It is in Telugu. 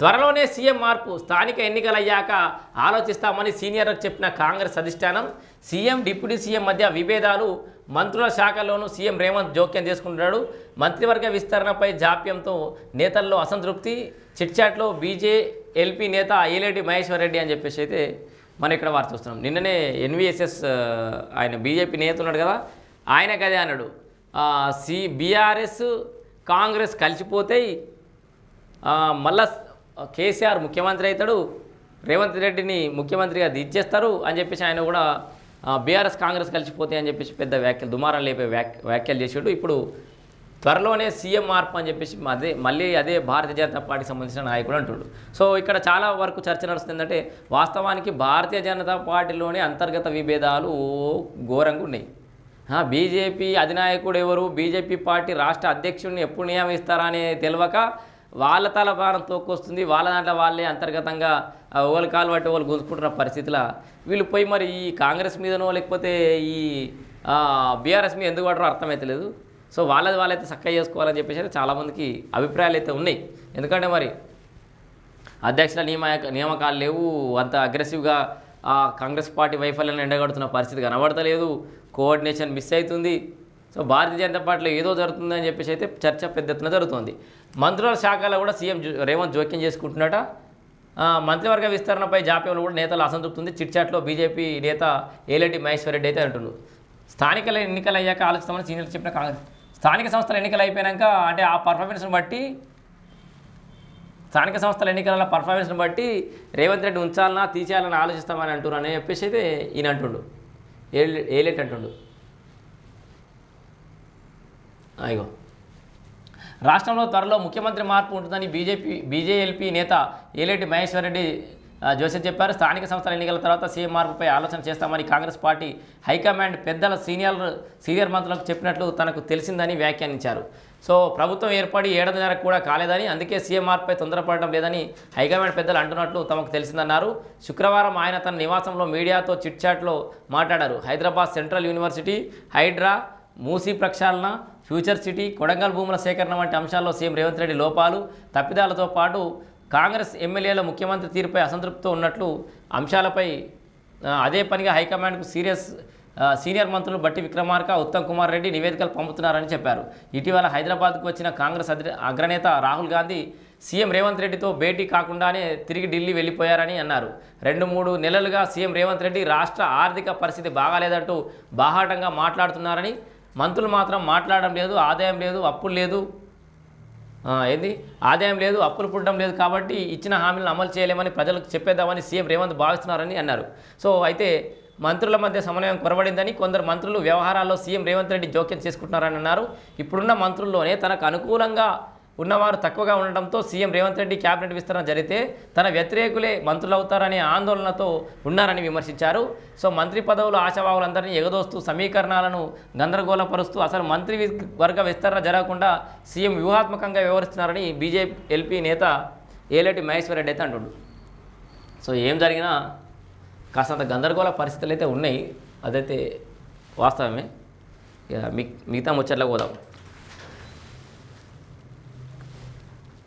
త్వరలోనే సీఎం మార్పు స్థానిక ఎన్నికలయ్యాక ఆలోచిస్తామని సీనియర్ చెప్పిన కాంగ్రెస్ అధిష్టానం సీఎం డిప్యూటీ సీఎం మధ్య విభేదాలు మంత్రుల శాఖలోనూ సీఎం రేవంత్ జోక్యం చేసుకుంటున్నాడు. మంత్రివర్గ విస్తరణపై జాప్యంతో నేతల్లో అసంతృప్తి చిట్చాట్లో బీజే ఎల్పీ నేత ఏలేటి మహేశ్వర్ రెడ్డి అని చెప్పేసి అయితే మనం ఇక్కడ వారు చూస్తున్నాం. నిన్ననే ఎన్విఎస్ఎస్ ఆయన బీజేపీ నేత ఉన్నాడు కదా ఆయన కదే అన్నాడు. సి బీఆర్ఎస్ కాంగ్రెస్ కలిసిపోతే మళ్ళా కేసీఆర్ ముఖ్యమంత్రి అవుతాడు రేవంత్ రెడ్డిని ముఖ్యమంత్రిగా దిచ్చేస్తారు అని చెప్పేసి ఆయన కూడా బీఆర్ఎస్ కాంగ్రెస్ కలిసిపోతాయి అని చెప్పేసి పెద్ద వ్యాఖ్యలు దుమారం లేపే వ్యాక్ వ్యాఖ్యలు చేసాడు. ఇప్పుడు త్వరలోనే సీఎం మార్పు అని చెప్పేసి అదే మళ్ళీ అదే భారతీయ జనతా పార్టీకి సంబంధించిన నాయకుడు అంటాడు. సో ఇక్కడ చాలా వరకు చర్చ నడుస్తుందంటే వాస్తవానికి భారతీయ జనతా పార్టీలోనే అంతర్గత విభేదాలు ఘోరంగా ఉన్నాయి. బీజేపీ అధినాయకుడు ఎవరు? బీజేపీ పార్టీ రాష్ట్ర అధ్యక్షుడిని ఎప్పుడు నియమిస్తారా అని తెలియక వాళ్ళ తలభారం తోక్కొస్తుంది వాళ్ళ దాంట్లో వాళ్ళే అంతర్గతంగా ఆ, ఓళ్ళు కాలు పట్టి వాళ్ళు గుంజుకుంటున్న పరిస్థితిలో. వీళ్ళు పోయి మరి ఈ కాంగ్రెస్ మీదనో లేకపోతే ఈ బీఆర్ఎస్ మీద ఎందుకు పడరో అర్థమవుతలేదు సో వాళ్ళది వాళ్ళైతే చక్కగా చేసుకోవాలని చెప్పేసి అయితే చాలామందికి అభిప్రాయాలు అయితే ఉన్నాయి. ఎందుకంటే మరి అధ్యక్షుల నియామక నియామకాలు లేవు అంత అగ్రెసివ్గా కాంగ్రెస్ పార్టీ వైఫల్యాన్ని ఎండగడుతున్న పరిస్థితి కనబడతలేదు. కోఆర్డినేషన్ మిస్ అవుతుంది. సో భారతీయ జనతా పార్టీలో ఏదో జరుగుతుందని చెప్పేసి అయితే చర్చ పెద్ద ఎత్తున జరుగుతుంది. మంత్రుల శాఖలో కూడా సీఎం జో- రేవంత్ జోక్యం చేసుకుంటున్నట. మంత్రివర్గ విస్తరణపై జాప్యంలో కూడా నేతలు అసంతృప్తి ఉంది చిట్చాట్లో బీజేపీ నేత ఏలెడ్డి మహేశ్వర్ రెడ్డి అయితే అంటున్నారు స్థానిక ఎన్నికలు అయ్యాక ఆలోచిస్తామని సీనియర్లు చెప్పిన కాంగ్రెస్ స్థానిక సంస్థల ఎన్నికలు అయిపోయాక అంటే ఆ పర్ఫార్మెన్స్ని బట్టి స్థానిక సంస్థల ఎన్నికల పర్ఫార్మెన్స్ని బట్టి రేవంత్ రెడ్డి ఉంచాలన్నా తీసేయాలని ఆలోచిస్తామని అంటున్నారు అని చెప్పేసి అయితే ఈయన అంటుండు. ఏ- ఏలేట్ అంటుండు. అయ్యో రాష్ట్రంలో త్వరలో ముఖ్యమంత్రి మార్పు ఉంటుందని బీజేపీ బీజేఎల్పీ నేత ఏలేటి మహేశ్వర్ రెడ్డి జోసెఫ్ చెప్పారు. స్థానిక సంస్థల ఎన్నికల తర్వాత సీఎం మార్పుపై ఆలోచన చేస్తామని కాంగ్రెస్ పార్టీ హైకమాండ్ పెద్దల సీనియర్ సీనియర్ మంత్రులకు చెప్పినట్లు తనకు తెలిసిందని వ్యాఖ్యానించారు. సో ప్రభుత్వం ఏర్పడి ఏడాదిన్నర కూడా కాలేదని అందుకే సీఎం మార్పుపై తొందరపడడం లేదని హైకమాండ్ పెద్దలు అంటున్నట్లు తమకు తెలిసిందన్నారు. శుక్రవారం ఆయన తన నివాసంలో మీడియాతో చిట్చాట్లో మాట్లాడారు. హైదరాబాద్ సెంట్రల్ యూనివర్సిటీ హైడ్రా మూసీ ప్రక్షాళన ఫ్యూచర్ సిటీ కొడంగల్ భూముల సేకరణ వంటి అంశాల్లో సీఎం రేవంత్ రెడ్డి లోపాలు తప్పిదాలతో పాటు కాంగ్రెస్ ఎమ్మెల్యేల ముఖ్యమంత్రి తీరుపై అసంతృప్తితో ఉన్నట్లు అంశాలపై అదే పనిగా హైకమాండ్కు సీరియస్ సీనియర్ మంత్రులు బట్టి విక్రమార్క ఉత్తమ్ కుమార్ రెడ్డి నివేదికలు పంపుతున్నారని చెప్పారు. ఇటీవల హైదరాబాద్కు వచ్చిన కాంగ్రెస్ అగ్రనేత రాహుల్ గాంధీ సీఎం రేవంత్ రెడ్డితో భేటీ కాకుండానే తిరిగి ఢిల్లీ వెళ్ళిపోయారని అన్నారు. రెండు మూడు నెలలుగా సీఎం రేవంత్ రెడ్డి రాష్ట్ర ఆర్థిక పరిస్థితి బాగాలేదంటూ బాహాటంగా మాట్లాడుతున్నారని మంత్రులు మాత్రం మాట్లాడడం లేదు ఆదాయం లేదు అప్పులు లేదు. ఏంది? ఆదాయం లేదు అప్పులు పుట్టడం లేదు కాబట్టి ఇచ్చిన హామీలను అమలు చేయలేమని ప్రజలకు చెప్పేద్దామని సీఎం రేవంత్ భావిస్తున్నారని అన్నారు. సో అయితే మంత్రుల మధ్య సమన్వయం కొరబడిందని కొందరు మంత్రులు వ్యవహారాల్లో సీఎం రేవంత్ రెడ్డి జోక్యం చేసుకుంటున్నారని అన్నారు. ఇప్పుడున్న మంత్రుల్లోనే తనకు అనుకూలంగా ఉన్నవారు తక్కువగా ఉండడంతో సీఎం రేవంత్ రెడ్డి కేబినెట్ విస్తరణ జరిగితే తన వ్యతిరేకులే మంత్రులు అవుతారనే ఆందోళనతో ఉన్నారని విమర్శించారు. సో మంత్రి పదవులు ఆశావాహులందరినీ ఎగదోస్తూ సమీకరణాలను గందరగోళపరుస్తూ అసలు మంత్రి వర్గ విస్తరణ జరగకుండా సీఎం వ్యూహాత్మకంగా వ్యవహరిస్తున్నారని బీజేపీ ఎల్పీ నేత ఏలేటి మహేశ్వర్ రెడ్డి అయితే అంటుండు. సో ఏం జరిగినా కాస్తంత గందరగోళ పరిస్థితులు అయితే ఉన్నాయి. అదైతే వాస్తవమే. ఇక మిగతా ముచ్చట్లకు పోదాం.